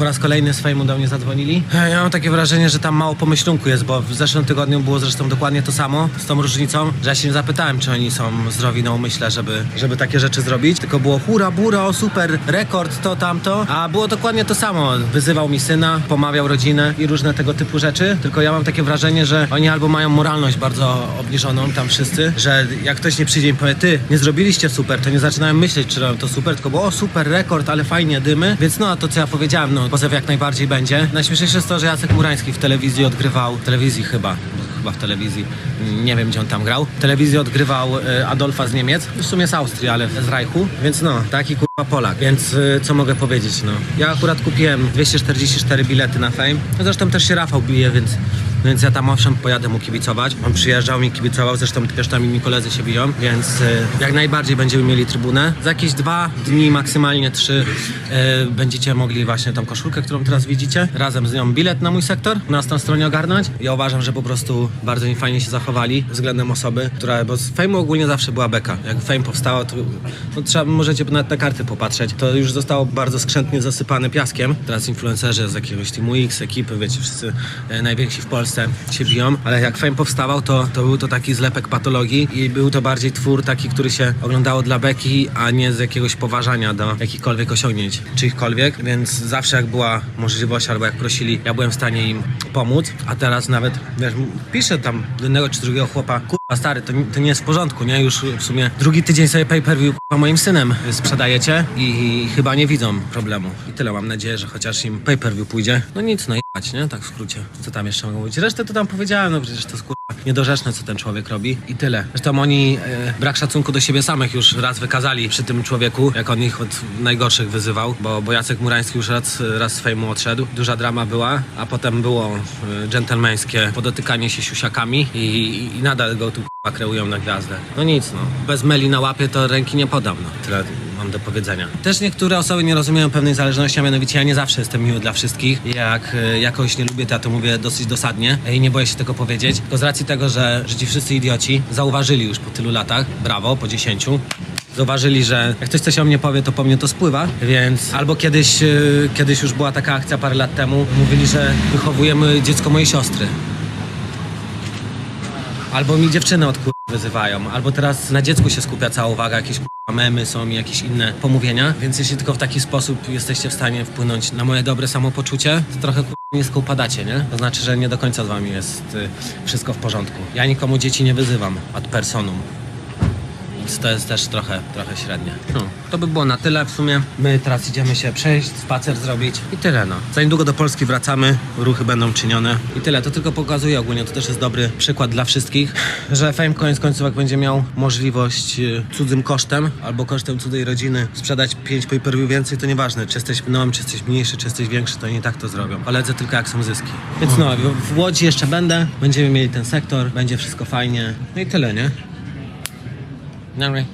po raz kolejny z do mnie zadzwonili. E, Ja mam takie wrażenie, że tam mało pomyślunku jest, bo w zeszłym tygodniu było zresztą dokładnie to samo, z tą różnicą, że ja się nie zapytałem, czy oni są zdrowi na umyśle, żeby, żeby takie rzeczy zrobić, tylko było hura, bura, o super, rekord, to, tamto, a było dokładnie to samo. Wyzywał mi syna, pomawiał rodzinę i różne tego typu rzeczy, tylko ja mam takie wrażenie, że oni albo mają moralność bardzo obniżoną, tam wszyscy, że jak ktoś nie przyjdzie i powie, ty, nie zrobiliście super, to nie zaczynają myśleć, czy robią to super, tylko było, o super, rekord, ale fajnie, dymy, więc no, to co ja powiedziałem, no, pozew jak najbardziej będzie. Najśmieszniejsze jest to, że Jacek Murański w telewizji odgrywał, w telewizji chyba, chyba w telewizji, nie wiem gdzie on tam grał. W telewizji odgrywał e, Adolfa z Niemiec, w sumie z Austrii, ale z Reichu, więc no, taki kurwa Polak. Więc e, co mogę powiedzieć, no. Ja akurat kupiłem 244 bilety na Fame, no, zresztą też się Rafał bije, więc więc ja tam owszem pojadę mu kibicować. On przyjeżdżał mi kibicował, zresztą też tam inni koledzy się biją, więc y, jak najbardziej będziemy mieli trybunę. Za jakieś dwa dni, maksymalnie trzy, y, będziecie mogli właśnie tą koszulkę, którą teraz widzicie, razem z nią bilet na mój sektor, na tą stronie ogarnąć. Ja uważam, że po prostu bardzo mi fajnie się zachowali względem osoby, która, bo z Fejmu ogólnie zawsze była beka. Jak Fame powstała, to, to trzeba, możecie nawet na karty popatrzeć. To już zostało bardzo skrzętnie zasypane piaskiem. Teraz influencerzy z jakiegoś Teamu X, ekipy, wiecie, wszyscy e, najwięksi w Polsce się biją, ale jak Fame powstawał, to, to był to taki zlepek patologii i był to bardziej twór taki, który się oglądało dla beki, a nie z jakiegoś poważania do jakichkolwiek osiągnięć czyichkolwiek, więc zawsze jak była możliwość albo jak prosili, ja byłem w stanie im pomóc, a teraz nawet, wiesz, piszę tam do jednego czy drugiego chłopa, kurwa stary, to, to nie jest w porządku, nie? Już w sumie drugi tydzień sobie pay-per-view moim synem sprzedajecie i, i chyba nie widzą problemu. I tyle, mam nadzieję, że chociaż im pay-per-view pójdzie. No nic, no nie? Tak w skrócie. Co tam jeszcze mogę mówić? Resztę to tam powiedziałem, no przecież to kurwa niedorzeczne, co ten człowiek robi i tyle. Zresztą oni e, brak szacunku do siebie samych już raz wykazali przy tym człowieku, jak on ich od najgorszych wyzywał, bo, bo Jacek Murański już raz, raz z odszedł. Duża drama była, a potem było e, dżentelmeńskie podotykanie się siusiakami i, i, i nadal go tu kreują na gwiazdę. No nic, no. Bez meli na łapie to ręki nie podam, no. Tyle mam do powiedzenia. Też niektóre osoby nie rozumieją pewnej zależności, a mianowicie ja nie zawsze jestem miły dla wszystkich. Jak e, jakoś nie lubię, to ja to mówię dosyć dosadnie e, i nie boję się tego powiedzieć. Tylko z racji tego, że, że ci wszyscy idioci zauważyli już po tylu latach, brawo, po dziesięciu, Zauważyli, że jak ktoś coś o mnie powie, to po mnie to spływa, więc albo kiedyś, e, kiedyś już była taka akcja parę lat temu, mówili, że wychowujemy dziecko mojej siostry. Albo mi dziewczyny od kur... wyzywają, albo teraz na dziecku się skupia cała uwaga, jakieś memy są i jakieś inne pomówienia, więc jeśli tylko w taki sposób jesteście w stanie wpłynąć na moje dobre samopoczucie, to trochę nisko upadacie, nie? To znaczy, że nie do końca z wami jest y, wszystko w porządku. Ja nikomu dzieci nie wyzywam ad personum. Więc to jest też trochę, trochę średnie. No, to by było na tyle w sumie. My teraz idziemy się przejść, spacer zrobić i tyle no. Za niedługo do Polski wracamy, ruchy będą czynione i tyle. To tylko pokazuje ogólnie, to też jest dobry przykład dla wszystkich, że Fame koniec końców jak będzie miał możliwość y, cudzym kosztem albo kosztem cudzej rodziny sprzedać 5 pay-per-view więcej, to nieważne, czy jesteś mną, czy jesteś mniejszy, czy jesteś większy, to nie tak to zrobią. Koledzy tylko jak są zyski. Więc no, w- w Łodzi jeszcze będę, będziemy mieli ten sektor, będzie wszystko fajnie. No i tyle, nie? นั่งเลย